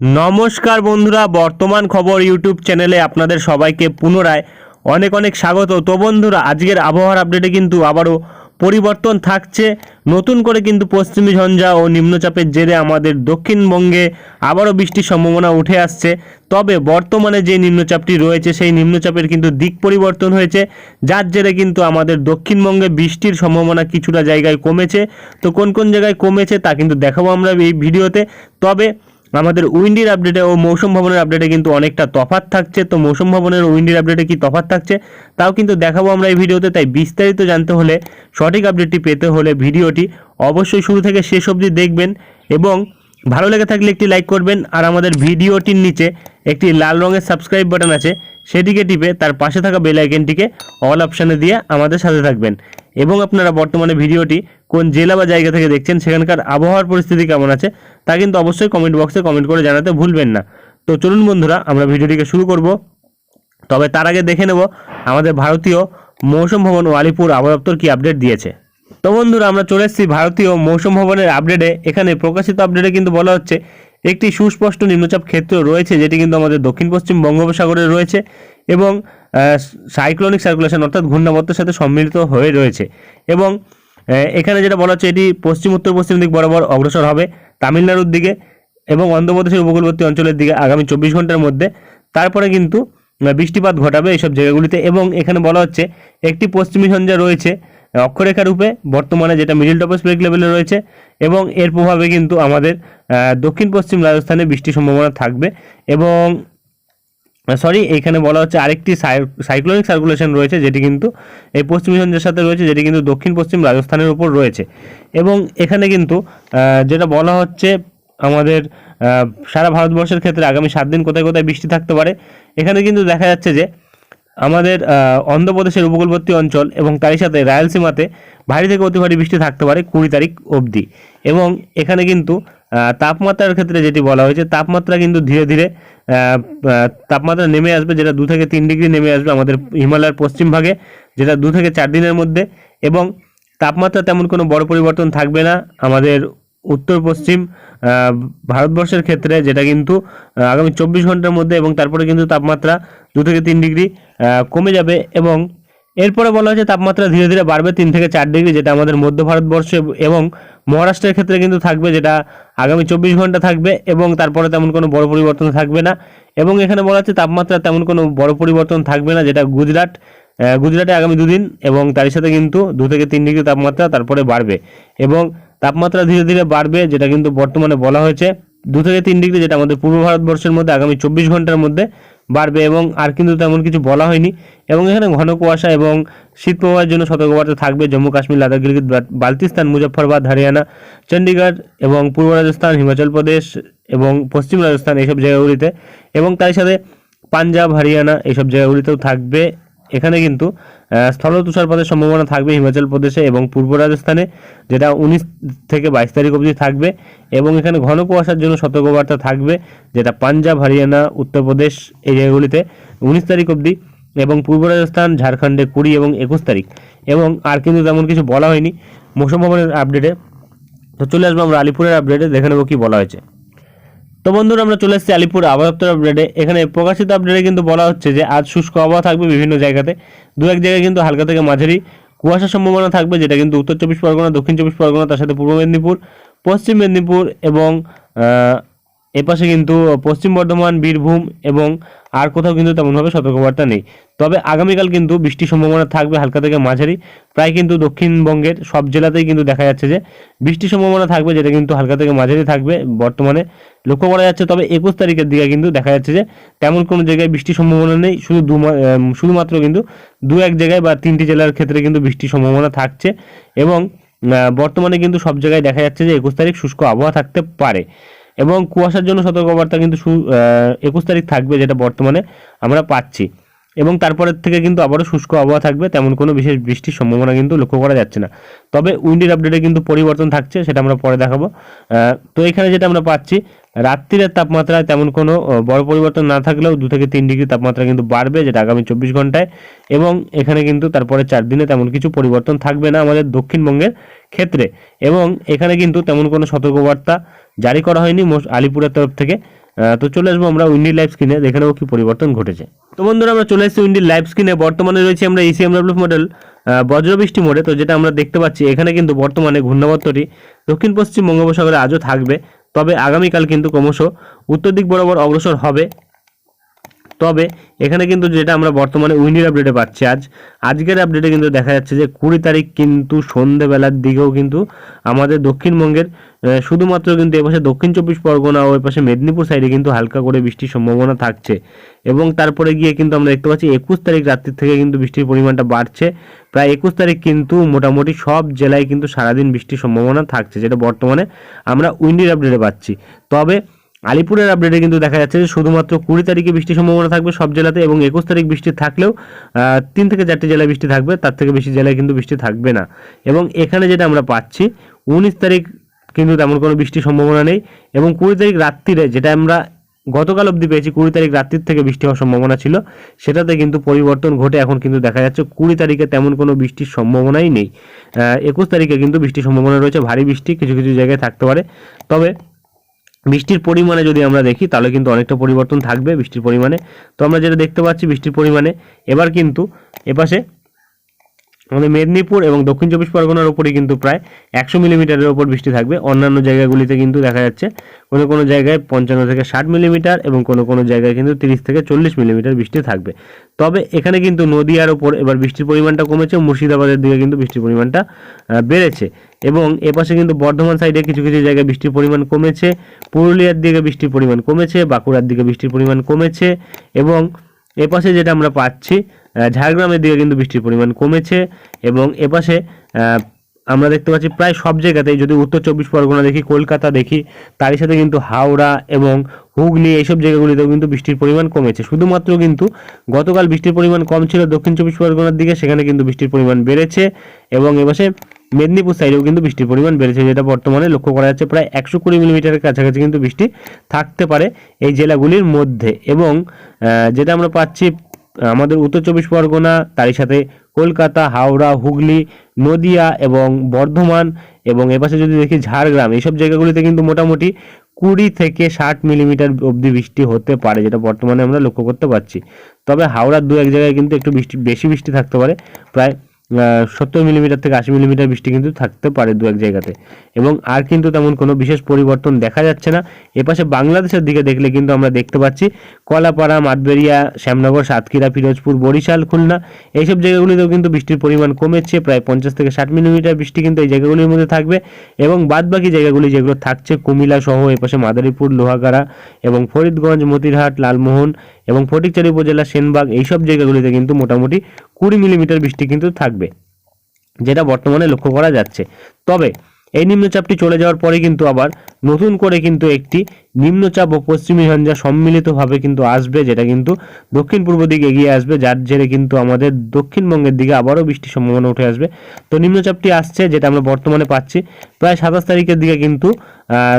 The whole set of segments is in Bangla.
নমস্কার বন্ধুরা, বর্তমান খবর ইউটিউব চ্যানেলে আপনাদের সবাইকে পুনরায় অনেক অনেক স্বাগত। তো বন্ধুরা, আজকের আবহাওয়ার আপডেটে কিন্তু আবারও পরিবর্তন থাকছে। নতুন করে কিন্তু পশ্চিমী ঝঞ্ঝা ও নিম্নচাপের জেরে আমাদের দক্ষিণবঙ্গে আবারও বৃষ্টির সম্ভাবনা উঠে আসছে। তবে বর্তমানে যে নিম্নচাপটি রয়েছে, সেই নিম্নচাপের কিন্তু দিক পরিবর্তন হয়েছে। যার জেরে কিন্তু আমাদের দক্ষিণবঙ্গে বৃষ্টির সম্ভাবনা কিছুটা জায়গায় কমেছে। তো কোন কোন জায়গায় কমেছে তা কিন্তু দেখাবো আমরা এই ভিডিওতে। তবে আমাদের উইন্ডির আপডেটে ও মৌসুম ভবনের আপডেটে কিন্তু অনেকটা তফাৎ থাকছে। তো মৌসুম ভবনের উইন্ডির আপডেটে কি তফাৎ থাকছে? তাও কিন্তু দেখাবো আমরা এই ভিডিওতে। তাই বিস্তারিত জানতে হলে, সঠিক আপডেটটি পেতে হলে ভিডিওটি অবশ্যই শুরু থেকে শেষ অবধি দেখবেন এবং ভালো লেগে থাকলে একটি লাইক করবেন। আর আমাদের ভিডিওটির নিচে একটি লাল রঙের সাবস্ক্রাইব বাটন আছে, সেটিকে টিপে তার পাশে থাকা বেল আইকনটিকে অল অপশানে দিয়ে আমাদের সাথে থাকবেন। এবং আপনারা বর্তমানে ভিডিওটি কোন জেলা বা জায়গা থেকে দেখছেন, সেখানকার আবহাওয়ার পরিস্থিতি কেমন আছে, তা কিন্তু অবশ্যই কমেন্ট বক্সে কমেন্ট করে জানাতে ভুলবেন না। তো চলুন বন্ধুরা, আমরা ভিডিওটিকে শুরু করব। তবে তার আগে দেখে নেব, আমাদের ভারতীয় মৌসুম ভবন ও আলিপুর আবহাওয়া দপ্তর কি আপডেট দিয়েছে। তো বন্ধুরা, আমরা চলে এসেছি ভারতীয় মৌসুম ভবনের আপডেটে এখানে প্রকাশিত আপডেটে কিন্তু বলা হচ্ছে, একটি সুস্পষ্ট নিম্নচাপ ক্ষেত্র রয়েছে, যেটি কিন্তু আমাদের দক্ষিণ পশ্চিম বঙ্গোপসাগরে রয়েছে এবং সাইক্লোনিক সার্কুলেশন অর্থাৎ ঘূর্ণাবর্তের সাথে সম্মিলিত হয়ে রয়েছে। এবং এখানে যেটা বলা হচ্ছে, এটি পশ্চিম, উত্তর, পশ্চিম দিক বরাবর অগ্রসর হবে তামিলনাড়ুর দিকে এবং অন্ধ্রপ্রদেশের উপকূলবর্তী অঞ্চলের দিকে আগামী চব্বিশ ঘণ্টার মধ্যে। তারপরে কিন্তু বৃষ্টিপাত ঘটাবে এইসব জায়গাগুলিতে এবং এখানে বলা হচ্ছে, একটি পশ্চিমী ঝঞ্ঝা রয়েছে, অক্ষরেখা রূপে বর্তমানে যেটা মিডিল টপোস্ফেরিক লেভেলে রয়েছে এবং এর প্রভাবে কিন্তু আমাদের দক্ষিণ পশ্চিম রাজস্থানে বৃষ্টির সম্ভাবনা থাকবে এবং সরি এখানে বলা হচ্ছে আরেকটি সাইক্লোনিক সার্কুলেশন রয়েছে, যেটি কিন্তু এই পশ্চিম ঝঞ্ঝার সাথে রয়েছে, যেটি কিন্তু দক্ষিণ পশ্চিম রাজস্থানের উপর রয়েছে। এবং এখানে কিন্তু যেটা বলা হচ্ছে আমাদের সারা ভারতবর্ষের ক্ষেত্রে আগামী সাত দিন কোথায় কোথায় বৃষ্টি থাকতে পারে, এখানে কিন্তু দেখা যাচ্ছে যে আমাদের অন্ধ্রপ্রদেশের উপকূলবর্তী অঞ্চল এবং তারই সাথে রায়লসীমাতে ভারী থেকে অতি ভারী বৃষ্টি থাকতে পারে কুড়ি তারিখ অবধি। এবং এখানে কিন্তু তাপমাত্রার ক্ষেত্রে যেটি বলা হয়েছে, তাপমাত্রা কিন্তু ধীরে ধীরে তাপমাত্রা নেমে আসবে যেটা দু থেকে তিন ডিগ্রি নেমে আসবে আমাদের হিমালয়ের পশ্চিম ভাগে, যেটা দু থেকে চার দিনের মধ্যে। এবং তাপমাত্রা তেমন কোনো বড় পরিবর্তন থাকবে না। আমাদের উত্তর পশ্চিম ভারতবর্ষের ক্ষেত্রে যেটা কিন্তু আগামী চব্বিশ ঘণ্টার মধ্যে এবং তারপরে কিন্তু তাপমাত্রা দু থেকে তিন ডিগ্রি কমে যাবে। এবং এরপরে বলা হয়েছে তাপমাত্রা ধীরে ধীরে বাড়বে তিন থেকে চার ডিগ্রি, যেটা আমাদের মধ্য ভারতবর্ষে এবং মহারাষ্ট্রের ক্ষেত্রে কিন্তু থাকবে যেটা আগামী চব্বিশ ঘণ্টা থাকবে এবং তারপরে তেমন কোনো বড় পরিবর্তন থাকবে না। এবং এখানে বলা হচ্ছে তাপমাত্রা তেমন কোনো বড় পরিবর্তন থাকবে না যেটা গুজরাট গুজরাটে আগামী দুদিন এবং তার সাথে কিন্তু দু থেকে তিন ডিগ্রি তাপমাত্রা তারপরে বাড়বে। এবং তাপমাত্রা ধীরে ধীরে বাড়বে যেটা কিন্তু বর্তমানে বলা হয়েছে। দু থেকে তিন ডিগ্রি যেটা আমাদের পূর্ব ভারতবর্ষের মধ্যে আগামী চব্বিশ ঘণ্টার মধ্যে বাড়বে এবং আর কিন্তু তেমন কিছু বলা হয়নি। এবং এখানে ঘন কুয়াশা এবং শীত প্রবাহের জন্য সতর্কবার্তা থাকবে জম্মু, কাশ্মীর, লাদাখ গিলগিত বালতিস্তান মুজফ্ফরবাদ, হরিয়ানা চণ্ডীগড় এবং পূর্ব রাজস্থান, হিমাচল প্রদেশ এবং পশ্চিম রাজস্থান এইসব জায়গাগুলিতে। এবং তার সাথে পাঞ্জাব, হরিয়ানা এইসব জায়গাগুলিতেও থাকবে। এখানে কিন্তু স্থল তুষারপাতের সম্ভাবনা থাকবে হিমাচল প্রদেশে এবং পূর্ব রাজস্থানে, যেটা উনিশ থেকে বাইশ তারিখ অবধি থাকবে এবং এখানে ঘন কুয়াশার জন্য সতর্কবার্তা থাকবে, যেটা পাঞ্জাব, হরিয়ানা উত্তরপ্রদেশ এই জায়গাগুলিতে উনিশ তারিখ অবধি এবং পূর্ব রাজস্থান, ঝাড়খণ্ডে কুড়ি এবং একুশ তারিখ। এবং আর কিন্তু তেমন কিছু বলা হয়নি। মৌসুম ভবনের আপডেটে তো চলে আসব, আমরা আলিপুরের আপডেটে দেখে নেব কি বলা হয়েছে। তো বন্ধুরা, আমরা চলে এসেছি আলিপুর আবহাওয়া দপ্তর আপডেটে এখানে প্রকাশিত আপডেটে কিন্তু বলা হচ্ছে যে, আজ শুষ্ক আবহাওয়া থাকবে বিভিন্ন জায়গাতে। দু এক জায়গায় কিন্তু হালকা থেকে মাঝারি কুয়াশার সম্ভাবনা থাকবে, যেটা কিন্তু উত্তর চব্বিশ পরগনা, দক্ষিণ চব্বিশ পরগনা, তার সাথে পূর্ব মেদিনীপুর, পশ্চিম মেদিনীপুর এবং এপাশে কিন্তু পশ্চিম বর্ধমান, বীরভূম এবং আর কোথাও কিন্তু তেমনভাবে সতর্কবার্তা নেই। তবে আগামীকাল কিন্তু বৃষ্টির সম্ভাবনা থাকবে হালকা থেকে মাঝারি। প্রায় কিন্তু দক্ষিণবঙ্গের সব জেলাতেই কিন্তু দেখা যাচ্ছে যে বৃষ্টির সম্ভাবনা থাকবে, যেটা কিন্তু হালকা থেকে মাঝারি থাকবে বর্তমানে। লক্ষ্য করা যাচ্ছে তবে একুশ তারিখের দিকে কিন্তু দেখা যাচ্ছে যে তেমন কোনো জায়গায় বৃষ্টির সম্ভাবনা নেই। শুধু দু শুধুমাত্র কিন্তু দু এক জায়গায় বা তিনটি জেলার ক্ষেত্রে কিন্তু বৃষ্টির সম্ভাবনা থাকছে এবং বর্তমানে কিন্তু সব জায়গায় দেখা যাচ্ছে যে একুশ তারিখ শুষ্ক আবহাওয়া থাকতে পারে। এবং কুয়াশার জন্য সতর্কবার্তা কিন্তু একুশ তারিখ থাকবে যেটা বর্তমানে আমরা পাচ্ছি। এবং তারপরের থেকে কিন্তু আবারও শুষ্ক আবহাওয়া থাকবে, তেমন কোনো বিশেষ বৃষ্টির সম্ভাবনা কিন্তু লক্ষ্য করা যাচ্ছে না। তবে উইন্ডের আপডেটে কিন্তু পরিবর্তন থাকছে, সেটা আমরা পরে দেখাবো। তো এখানে যেটা আমরা পাচ্ছি রাত্রিরের তাপমাত্রায় তেমন কোনো বড় পরিবর্তন না থাকলেও দু থেকে তিন ডিগ্রি তাপমাত্রা কিন্তু বাড়বে, যেটা আগামী চব্বিশ ঘন্টায়। এবং এখানে কিন্তু তারপরে চার দিনে তেমন কিছু পরিবর্তন থাকবে না আমাদের দক্ষিণবঙ্গের ক্ষেত্রে। এবং এখানে কিন্তু তেমন কোনো সতর্কবার্তা জারি করা হয়নি আলিপুরের তরফ থেকে। তো চলে আসব আমরা উইন্ডি লাইভ স্ক্রিনে, দেখে নেব কি পরিবর্তন ঘটেছে। তো বন্ধুরা, আমরা চলে এসেছি উইন্ডি লাইভ স্ক্রিনে। বর্তমানে রয়েছে আমরা ইসিএমডব্লিউ মডেল বজ্রবৃষ্টি মোড়ে। তো যেটা আমরা দেখতে পাচ্ছি, এখানে কিন্তু বর্তমানে ঘূর্ণাবর্তটি দক্ষিণ পশ্চিম বঙ্গোপসাগরে আজও থাকবে। তবে আগামীকাল কিন্তু ক্রমশ উত্তর দিক বরাবর অগ্রসর হবে। তবে এখানে কিন্তু যেটা আমরা বর্তমানে উইন্ডির আপডেটে পাচ্ছি আজ, আজকের আপডেটে কিন্তু দেখা যাচ্ছে যে কুড়ি তারিখ কিন্তু সন্ধেবেলার দিকেও কিন্তু আমাদের দক্ষিণবঙ্গের শুধুমাত্র কিন্তু এপাশে দক্ষিণ চব্বিশ পরগনা ও এপাশে মেদিনীপুর সাইডে কিন্তু হালকা করে বৃষ্টির সম্ভাবনা থাকছে। এবং তারপরে গিয়ে কিন্তু আমরা দেখতে পাচ্ছি একুশ তারিখ রাত্রির থেকে কিন্তু বৃষ্টির পরিমাণটা বাড়ছে। প্রায় একুশ তারিখ কিন্তু মোটামুটি সব জেলায় কিন্তু সারাদিন বৃষ্টির সম্ভাবনা থাকছে, যেটা বর্তমানে আমরা উইন্ডির আপডেটে পাচ্ছি। তবে আলিপুরের আপডেটে কিন্তু দেখা যাচ্ছে যে শুধুমাত্র কুড়ি তারিখে বৃষ্টির সম্ভাবনা থাকবে সব জেলাতে এবং একুশ তারিখ বৃষ্টি থাকলেও তিন থেকে চারটি জেলায় বৃষ্টি থাকবে, তার থেকে বেশি জেলায় কিন্তু বৃষ্টি থাকবে না। এবং এখানে যেটা আমরা পাচ্ছি, উনিশ তারিখ কিন্তু তেমন কোনো বৃষ্টির সম্ভাবনা নেই এবং কুড়ি তারিখ রাত্রিরে যেটা আমরা গতকাল অবধি পেয়েছি, কুড়ি তারিখ রাত্রির থেকে বৃষ্টি হওয়ার সম্ভাবনা ছিল, সেটাতে কিন্তু পরিবর্তন ঘটে এখন কিন্তু দেখা যাচ্ছে কুড়ি তারিখে তেমন কোনো বৃষ্টির সম্ভাবনাই নেই। একুশ তারিখে কিন্তু বৃষ্টির সম্ভাবনা রয়েছে, ভারী বৃষ্টি কিছু কিছু জায়গায় থাকতে পারে। তবে বৃষ্টির পরিমাণে যদি আমরা দেখি, তাহলে কিন্তু অনেকটা পরিবর্তন থাকবে বৃষ্টির পরিমাণে। তো আমরা যেটা দেখতে পাচ্ছি বৃষ্টির পরিমাণে, এবার কিন্তু এপাশে আমাদের মেদিনীপুর এবং দক্ষিণ চব্বিশ পরগনার উপরে কিন্তু প্রায় একশো মিলিমিটারের ওপর বৃষ্টি থাকবে। অন্যান্য জায়গাগুলিতে কিন্তু দেখা যাচ্ছে কোনো কোনো জায়গায় পঞ্চান্ন থেকে ষাট মিলিমিটার এবং কোনো কোনো জায়গায় কিন্তু তিরিশ থেকে চল্লিশ মিলিমিটার বৃষ্টি থাকবে। তবে এখানে কিন্তু নদীয়ার ওপর এবার বৃষ্টির পরিমাণটা কমেছে, মুর্শিদাবাদের দিকে কিন্তু বৃষ্টির পরিমাণটা বেড়েছে। এবং এপাশে কিন্তু বর্ধমান সাইডে কিছু কিছু জায়গায় বৃষ্টির পরিমাণ কমেছে, পুরুলিয়ার দিকে বৃষ্টির পরিমাণ কমেছে, বাঁকুড়ার দিকে বৃষ্টির পরিমাণ কমেছে এবং এপাশে যেটা আমরা পাচ্ছি ঝাড়গ্রামের দিকে কিন্তু বৃষ্টির পরিমাণ কমেছে এবং এপাশে আমরা দেখতে পাচ্ছি প্রায় সব জায়গাতেই যদি উত্তর চব্বিশ পরগনা দেখি, কলকাতা দেখি, তারই সাথে কিন্তু হাওড়া এবং হুগলি এইসব জায়গাগুলিতেও কিন্তু বৃষ্টির পরিমাণ কমেছে। শুধুমাত্র কিন্তু গতকাল বৃষ্টির পরিমাণ কম ছিল দক্ষিণ চব্বিশ পরগনার দিকে, সেখানে কিন্তু বৃষ্টির পরিমাণ বেড়েছে এবং এপাশে মেদিনীপুর সাইডেও কিন্তু বৃষ্টির পরিমাণ বেড়েছে, যেটা বর্তমানে লক্ষ্য করা যাচ্ছে প্রায় একশো কুড়ি মিলিমিটারের কাছাকাছি কিন্তু বৃষ্টি থাকতে পারে এই জেলাগুলির মধ্যে এবং যেটা আমরা পাচ্ছি আমাদের উত্তর চব্বিশ পরগনা, তারই সাথে কলকাতা, হাওড়া, হুগলি, নদিয়া এবং বর্ধমান এবং এপাশে যদি দেখি ঝাড়গ্রাম এইসব জায়গাগুলিতে কিন্তু মোটামুটি কুড়ি থেকে ষাট মিলিমিটার অবধি বৃষ্টি হতে পারে, যেটা বর্তমানে আমরা লক্ষ্য করতে পারছি। তবে হাওড়ার দু এক জায়গায় কিন্তু একটু বৃষ্টি, বেশি বৃষ্টি থাকতে পারে, প্রায় সত্তর মিলিমিটার থেকে আশি মিলিমিটার বৃষ্টি কিন্তু থাকতে পারে দু এক জায়গাতে। এবং আর কিন্তু তেমন কোনো বিশেষ পরিবর্তন দেখা যাচ্ছে না। এপাশে বাংলাদেশের দিকে দেখলে কিন্তু আমরা দেখতে পাচ্ছি কলাপাড়া, মাতবেরিয়া, শ্যামনগর, সাতক্ষীরা ফিরোজপুর বরিশাল, খুলনা এইসব জায়গাগুলিতেও কিন্তু বৃষ্টির পরিমাণ কমেছে। প্রায় পঞ্চাশ থেকে ষাট মিলিমিটার বৃষ্টি কিন্তু এই জায়গাগুলির মধ্যে থাকবে। এবং বাদবাকি জায়গাগুলি যেগুলো থাকছে কুমিল্লা সহ এপাশে মাদারীপুর, লোহাগাড়া এবং ফরিদগঞ্জ, মতিরহাট, লালমোহন এবং ফটিকচারি উপজেলা, সেনবাগ এইসব জায়গাগুলিতে কিন্তু মোটামুটি কুড়ি মিলিমিটার বৃষ্টি কিন্তু থাকবে, যেটা বর্তমানে লক্ষ্য করা যাচ্ছে। তবে এই নিম্নচাপটি চলে যাওয়ার পরে কিন্তু আবার নতুন করে কিন্তু একটি নিম্নচাপ ও পশ্চিমী ঝঞ্ঝা সম্মিলিতভাবে কিন্তু আসবে, যেটা কিন্তু দক্ষিণ পূর্ব দিকে এগিয়ে আসবে, যার জেরে কিন্তু আমাদের দক্ষিণবঙ্গের দিকে আবারও বৃষ্টির সম্ভাবনা উঠে আসবে। তো নিম্নচাপটি আসছে, যেটা আমরা বর্তমানে পাচ্ছি। প্রায় সাতাশ তারিখের দিকে কিন্তু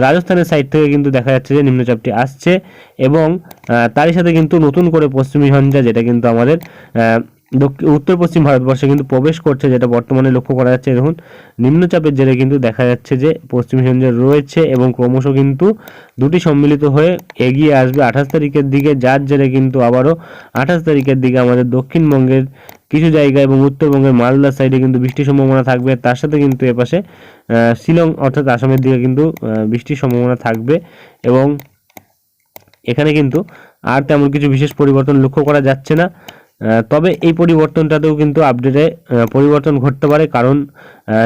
রাজস্থানের সাইড থেকে কিন্তু দেখা যাচ্ছে যে নিম্নচাপটি আসছে এবং তারই সাথে কিন্তু নতুন করে পশ্চিমী ঝঞ্ঝা যেটা কিন্তু আমাদের উত্তর পশ্চিম ভারতবর্ষে কিন্তু প্রবেশ করছে, যেটা বর্তমানে লক্ষ্য করা যাচ্ছে। দেখুন, নিম্নচাপের জেরে কিন্তু দেখা যাচ্ছে যে পশ্চিমী ঝঞ্ঝা রয়েছে এবং ক্রমশ কিন্তু দুটি সম্মিলিত হয়ে এগিয়ে আসবে। আঠাশ তারিখের দিকে, যার জেরে কিন্তু আবারও আঠাশ তারিখের দিকে আমাদের দক্ষিণবঙ্গের কিছু জায়গা এবং উত্তরবঙ্গের মালদার সাইডে কিন্তু বৃষ্টির সম্ভাবনা থাকবে। তার সাথে কিন্তু এপাশে শিলং অর্থাৎ আসামের দিকে কিন্তু বৃষ্টির সম্ভাবনা থাকবে এবং এখানে কিন্তু আর তেমন কিছু বিশেষ পরিবর্তন লক্ষ্য করা যাচ্ছে না। তবে এই পরিবর্তনটাতেও কিন্তু আপডেটে পরিবর্তন ঘটতে পারে। কারণ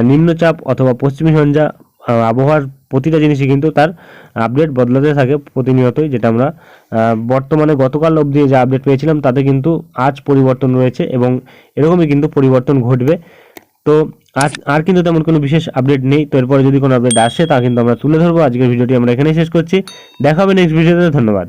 নিম্নচাপ অথবা পশ্চিমী আহ, আবহাওয়ার প্রতিটা জিনিসই কিন্তু তার আপডেট বদলাতে থাকে প্রতিনিয়তই যেটা আমরা বর্তমানে গতকাল অবধি যে আপডেট পেয়েছিলাম তাতে কিন্তু আজ পরিবর্তন রয়েছে এবং এরকমই কিন্তু পরিবর্তন ঘটবে। তো আজ আর কিন্তু তেমন কোনো বিশেষ আপডেট নেই। তো এরপরে যদি কোনো আপডেট আসে তা কিন্তু আমরা তুলে ধরবো। আজকের ভিডিওটি আমরা এখানেই শেষ করছি। দেখা হবে নেক্সট ভিডিওতে। ধন্যবাদ।